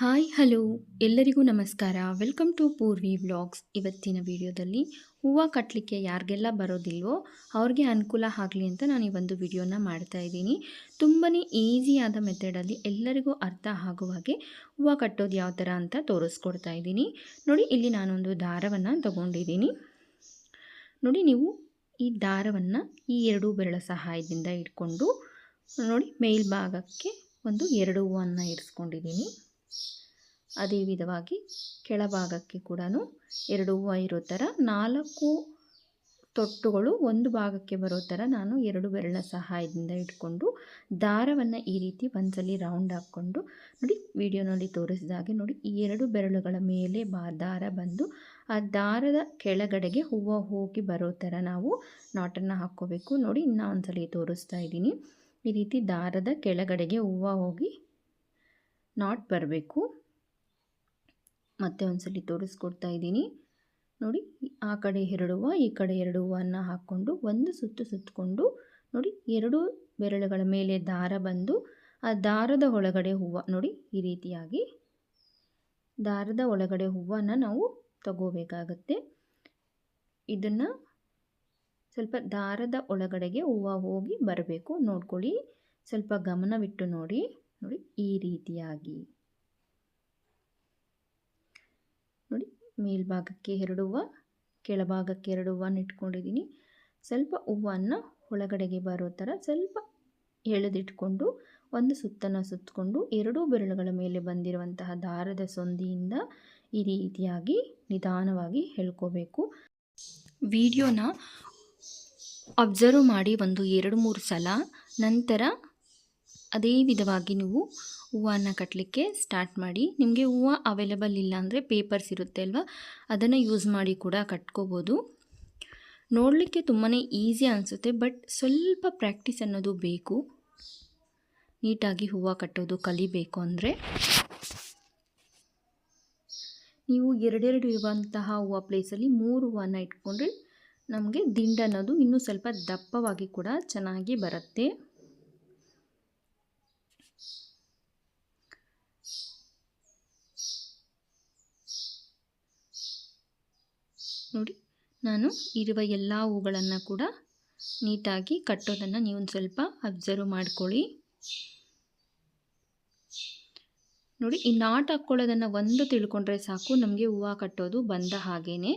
Hi, hello. ಎಲ್ಲರಿಗೂ ನಮಸ್ಕಾರ. Welcome to Purvi vlogs. ಇವತ್ತಿನ ವಿಡಿಯೋದಲ್ಲಿ ಹೂವು ಕಟ್ಟಲಿಕ್ಕೆ ಯಾರಿಗೆಲ್ಲ ಬರೋದಿಲ್ವೋ ಅವ್ರಿಗೆ ಅನುಕೂಲ ಆಗಲಿ ಅಂತ ನಾನು ಈ ಒಂದು ವಿಡಿಯೋನ ಮಾಡ್ತಾ ಇದ್ದೀನಿ. ತುಂಬಾ ಈಸಿಯಾದ ಮೆಥಡಲ್ಲಿ ಎಲ್ಲರಿಗೂ ಅರ್ಥ ಆಗುವ ಹಾಗೆ ಹೂವು ಕಟ್ಟೋದು ಯಾವ ಥರ ಅಂತ ತೋರಿಸ್ಕೊಡ್ತಾ ಇದ್ದೀನಿ. ನೋಡಿ, ಇಲ್ಲಿ ನಾನೊಂದು ದಾರವನ್ನು ತಗೊಂಡಿದ್ದೀನಿ. ನೋಡಿ, ನೀವು ಈ ದಾರವನ್ನು ಈ ಎರಡು ಬೆರಳ ಸಹಾಯದಿಂದ ಇಟ್ಕೊಂಡು ನೋಡಿ, ಮೇಲ್ಭಾಗಕ್ಕೆ ಒಂದು ಎರಡು ಹೂವನ್ನು ಇರಿಸ್ಕೊಂಡಿದ್ದೀನಿ. ಅದೇ ವಿಧವಾಗಿ ಕೆಳಭಾಗಕ್ಕೆ ಕೂಡ ಎರಡು ಹೂವು ಇರೋ ಥರ ನಾಲ್ಕು ತೊಟ್ಟುಗಳು ಒಂದು ಭಾಗಕ್ಕೆ ಬರೋ ಥರ ನಾನು ಎರಡು ಬೆರಳ ಸಹಾಯದಿಂದ ಇಟ್ಕೊಂಡು ದಾರವನ್ನು ಈ ರೀತಿ ಒಂದ್ಸಲಿ ರೌಂಡ್ ಹಾಕ್ಕೊಂಡು ನೋಡಿ ವಿಡಿಯೋನಲ್ಲಿ ತೋರಿಸಿದ ಹಾಗೆ ನೋಡಿ ಈ ಎರಡು ಬೆರಳುಗಳ ಮೇಲೆ ಬಾ, ದಾರ ಬಂದು ಆ ದಾರದ ಕೆಳಗಡೆಗೆ ಹೂವು ಹೋಗಿ ಬರೋ ಥರ ನಾವು ನಾಟನ್ನು ಹಾಕ್ಕೋಬೇಕು. ನೋಡಿ ಇನ್ನೂ ಒಂದ್ಸಲಿ ತೋರಿಸ್ತಾ ಇದ್ದೀನಿ. ಈ ರೀತಿ ದಾರದ ಕೆಳಗಡೆಗೆ ಹೂವು ಹೋಗಿ ನಾಟ್ ಬರಬೇಕು. ಮತ್ತೆ ಒಂದ್ಸಲಿ ತೋರಿಸ್ಕೊಡ್ತಾ ಇದ್ದೀನಿ. ನೋಡಿ, ಆ ಕಡೆ ಎರಡು ಹೂವು ಈ ಕಡೆ ಎರಡು ಹೂವನ್ನು ಹಾಕ್ಕೊಂಡು ಒಂದು ಸುತ್ತು ಸುತ್ತಕೊಂಡು ನೋಡಿ, ಎರಡು ಬೆರಳುಗಳ ಮೇಲೆ ದಾರ ಬಂದು, ಆ ದಾರದ ಒಳಗಡೆ ಹೂವು ನೋಡಿ, ಈ ರೀತಿಯಾಗಿ ದಾರದ ಒಳಗಡೆ ಹೂವನ್ನು ನಾವು ತಗೋಬೇಕಾಗತ್ತೆ. ಇದನ್ನು ಸ್ವಲ್ಪ ದಾರದ ಒಳಗಡೆಗೆ ಹೂವು ಹೋಗಿ ಬರಬೇಕು. ನೋಡ್ಕೊಳ್ಳಿ, ಸ್ವಲ್ಪ ಗಮನವಿಟ್ಟು ನೋಡಿ. ನೋಡಿ ಈ ರೀತಿಯಾಗಿ. ನೋಡಿ ಮೇಲ್ಭಾಗಕ್ಕೆ ಎರಡು ಹೂವು ಕೆಳಭಾಗಕ್ಕೆ ಎರಡು ಹೂವನ್ನು ಇಟ್ಕೊಂಡಿದ್ದೀನಿ. ಸ್ವಲ್ಪ ಹೂವನ್ನು ಒಳಗಡೆಗೆ ಬರೋ ಥರ ಸ್ವಲ್ಪ ಎಳೆದಿಟ್ಕೊಂಡು, ಒಂದು ಸುತ್ತನ್ನು ಸುತ್ತಕೊಂಡು, ಎರಡೂ ಬೆರಳುಗಳ ಮೇಲೆ ಬಂದಿರುವಂತಹ ದಾರದ ಸೊಂದಿಯಿಂದ ಈ ರೀತಿಯಾಗಿ ನಿಧಾನವಾಗಿ ಹೇಳ್ಕೋಬೇಕು. ವಿಡಿಯೋನ ಅಬ್ಸರ್ವ್ ಮಾಡಿ ಒಂದು ಎರಡು ಮೂರು ಸಲ, ನಂತರ ಅದೇ ವಿಧವಾಗಿ ನೀವು ಹೂವನ್ನು ಕಟ್ಟಲಿಕ್ಕೆ ಸ್ಟಾರ್ಟ್ ಮಾಡಿ, ನಿಮಗೆ ಹೂವು ಅವೈಲೇಬಲ್ ಇಲ್ಲ ಅಂದರೆ ಪೇಪರ್ಸ್ ಇರುತ್ತೆ ಅಲ್ವಾ? ಅದನ್ನು ಯೂಸ್ ಮಾಡಿ ಕೂಡ ಕಟ್ಕೋಬೋದು. ನೋಡಲಿಕ್ಕೆ ತುಂಬಾ ಈಸಿ ಅನಿಸುತ್ತೆ ಬಟ್ ಸ್ವಲ್ಪ ಪ್ರಾಕ್ಟೀಸ್ ಅನ್ನೋದು ಬೇಕು. ನೀಟಾಗಿ ಹೂವು ಕಟ್ಟೋದು, ಕಲಿಬೇಕು ಅಂದರೆ. ನೀವು ಎರಡೆರಡು ಇರುವಂತಹ ಹೂವು ಪ್ಲೇಸಲ್ಲಿ ಮೂರು ಹೂವನ್ನು ಇಟ್ಕೊಂಡ್ರೆ ನಮಗೆ ದಿಂಡು ಅನ್ನೋದು ಇನ್ನೂ ಸ್ವಲ್ಪ ದಪ್ಪವಾಗಿ ಕೂಡ ಚೆನ್ನಾಗಿ ಬರುತ್ತೆ. ನೋಡಿ, ನಾನು ಇರುವ ಎಲ್ಲ ಹೂಗಳನ್ನು ಕೂಡ ನೀಟಾಗಿ ಕಟ್ಟೋದನ್ನು ನೀವು ಒಂದು ಸ್ವಲ್ಪ ಅಬ್ಸರ್ವ್ ಮಾಡ್ಕೊಳ್ಳಿ. ನೋಡಿ, ಈ ನಾಟ್ ಹಾಕ್ಕೊಳ್ಳೋದನ್ನು ಒಂದು ತಿಳ್ಕೊಂಡ್ರೆ ಸಾಕು, ನಮಗೆ ಹೂವು ಕಟ್ಟೋದು ಬಂದ ಹಾಗೇನೆ.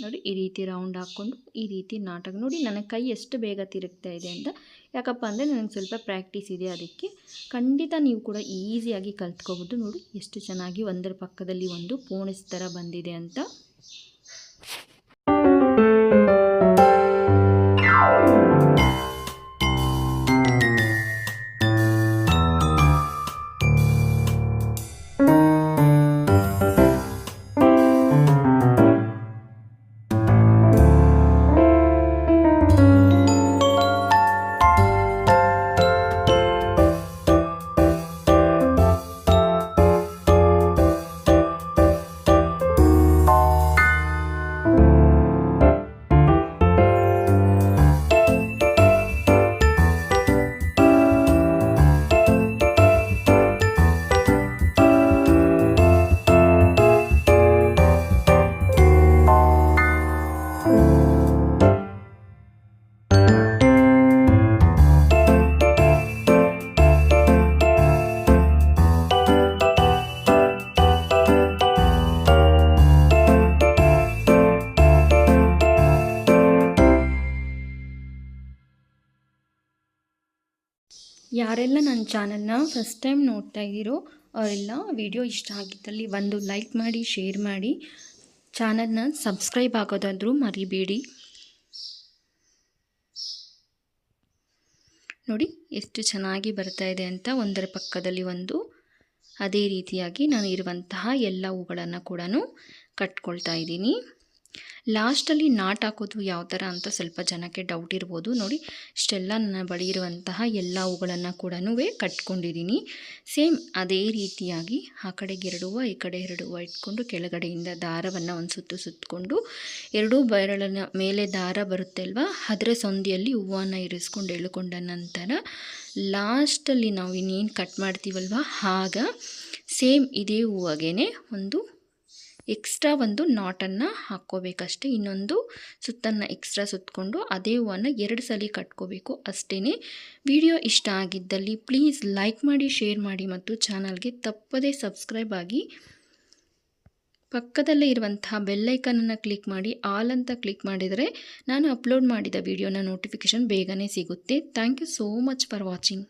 ನೋಡಿ ಈ ರೀತಿ ರೌಂಡ್ ಹಾಕ್ಕೊಂಡು ಈ ರೀತಿ ನಾಟಕ ನೋಡಿ ನನ್ನ ಕೈ ಎಷ್ಟು ಬೇಗ ತಿರುಗ್ತಾ ಇದೆ ಅಂತ. ಯಾಕಪ್ಪ ಅಂದರೆ ನನಗೆ ಸ್ವಲ್ಪ ಪ್ರಾಕ್ಟೀಸ್ ಇದೆ ಅದಕ್ಕೆ. ಖಂಡಿತ ನೀವು ಕೂಡ ಈಸಿಯಾಗಿ ಕಲ್ತ್ಕೋಬೋದು ನೋಡಿ ಎಷ್ಟು ಚೆನ್ನಾಗಿ ಒಂದರ ಪಕ್ಕದಲ್ಲಿ ಒಂದು ಪೋಣಿಸ್ ಥರ ಬಂದಿದೆ ಅಂತ. ಯಾರೆಲ್ಲ ನನ್ನ ಚಾನಲ್ನ ಫಸ್ಟ್ ಟೈಮ್ ನೋಡ್ತಾ ಇದ್ದೀರೋ ಅವರೆಲ್ಲ ವಿಡಿಯೋ ಇಷ್ಟ ಆಗಿದ್ದಲ್ಲಿ ಒಂದು ಲೈಕ್ ಮಾಡಿ ಶೇರ್ ಮಾಡಿ. ಚಾನಲ್ನ ಸಬ್ಸ್ಕ್ರೈಬ್ ಆಗೋದಾದರೂ ಮರಿಬೇಡಿ. ನೋಡಿ, ಎಷ್ಟು ಚೆನ್ನಾಗಿ ಬರ್ತಾ ಇದೆ ಅಂತ ಒಂದರ ಪಕ್ಕದಲ್ಲಿ ಒಂದು, ಅದೇ ರೀತಿಯಾಗಿ ನಾನು ಇರುವಂತಹ ಎಲ್ಲ ಹೂಗಳನ್ನು ಕೂಡ ಕಟ್ಕೊಳ್ತಾ ಇದ್ದೀನಿ. ಲಾಸ್ಟಲ್ಲಿ ನಾಟ್ ಹಾಕೋದು ಯಾವ ಥರ ಅಂತ ಸ್ವಲ್ಪ ಜನಕ್ಕೆ ಡೌಟ್ ಇರ್ಬೋದು. ನೋಡಿ, ಇಷ್ಟೆಲ್ಲ ನನ್ನ ಬಳಿ ಇರುವಂತಹ ಎಲ್ಲ ಹೂಗಳನ್ನು ಕೂಡ ಕಟ್ಕೊಂಡಿದ್ದೀನಿ. ಸೇಮ್ ಅದೇ ರೀತಿಯಾಗಿ ಆ ಕಡೆಗೆ ಎರಡು ಹೂವು ಈ ಕಡೆ ಎರಡು ಹೂವು ಇಟ್ಕೊಂಡು ಕೆಳಗಡೆಯಿಂದ ದಾರವನ್ನು ಒಂದು ಸುತ್ತು ಸುತ್ತಕೊಂಡು ಎರಡೂ ಬೆರಳಿನ ಮೇಲೆ ದಾರ ಬರುತ್ತೆ ಅಲ್ವಾ ಅದರ ಸಂದಿಯಲ್ಲಿ ಹೂವನ್ನು ಇರಿಸ್ಕೊಂಡು ಎಳ್ಕೊಂಡ ನಂತರ ಲಾಸ್ಟಲ್ಲಿ ನಾವು ಇನ್ನೇನು ಕಟ್ ಮಾಡ್ತೀವಲ್ವ, ಆಗ ಸೇಮ್ ಇದೇ ಹೂವಾಗೇ ಒಂದು ಎಕ್ಸ್ಟ್ರಾ ಒಂದು ನಾಟನ್ನು ಹಾಕ್ಕೋಬೇಕಷ್ಟೆ. ಇನ್ನೊಂದು ಸುತ್ತನ್ನು ಎಕ್ಸ್ಟ್ರಾ ಸುತ್ತಕೊಂಡು ಅದೇ ಹೂವನ್ನು ಎರಡು ಸಲ ಕಟ್ಕೋಬೇಕು ಅಷ್ಟೇ ವಿಡಿಯೋ ಇಷ್ಟ ಆಗಿದ್ದಲ್ಲಿ ಪ್ಲೀಸ್ ಲೈಕ್ ಮಾಡಿ, ಶೇರ್ ಮಾಡಿ ಮತ್ತು ಚಾನಲ್ಗೆ ತಪ್ಪದೇ ಸಬ್ಸ್ಕ್ರೈಬ್ ಆಗಿ ಪಕ್ಕದಲ್ಲೇ ಇರುವಂತಹ ಬೆಲ್ಲೈಕನನ್ನು ಕ್ಲಿಕ್ ಮಾಡಿ, ಆಲ್ ಅಂತ ಕ್ಲಿಕ್ ಮಾಡಿದರೆ ನಾನು ಅಪ್ಲೋಡ್ ಮಾಡಿದ ವಿಡಿಯೋನ ನೋಟಿಫಿಕೇಷನ್ ಬೇಗನೆ ಸಿಗುತ್ತೆ. Thank you so much for watching.